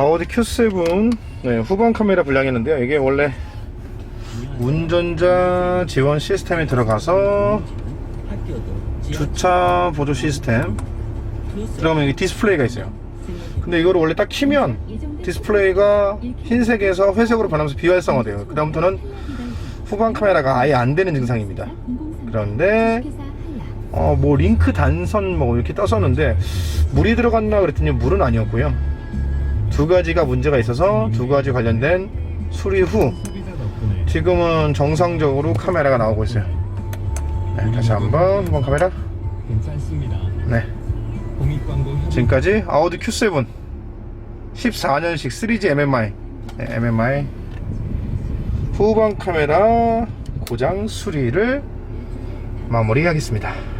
아우디 Q7 네, 후방 카메라 분량했는데요. 이게 원래 운전자 지원 시스템에 들어가서 주차 보조 시스템 들어가면 여기 디스플레이가 있어요. 근데 이거를 원래 딱 키면 디스플레이가 흰색에서 회색으로 변하면서 비활성화 돼요. 그다음부터는 후방 카메라가 아예 안 되는 증상입니다. 그런데 어, 뭐 링크 단선 뭐 이렇게 떴었는데 물이 들어갔나 그랬더니 물은 아니었고요. 두 가지가 문제가 있어서 두 가지 관련된 수리 후 지금은 정상적으로 카메라가 나오고 있어요. 네, 다시 한번 후방 카메라. 괜찮습니다. 네. 지금까지 아우디 Q7 14년식 3G MMI 네, MMI 후방 카메라 고장 수리를 마무리하겠습니다.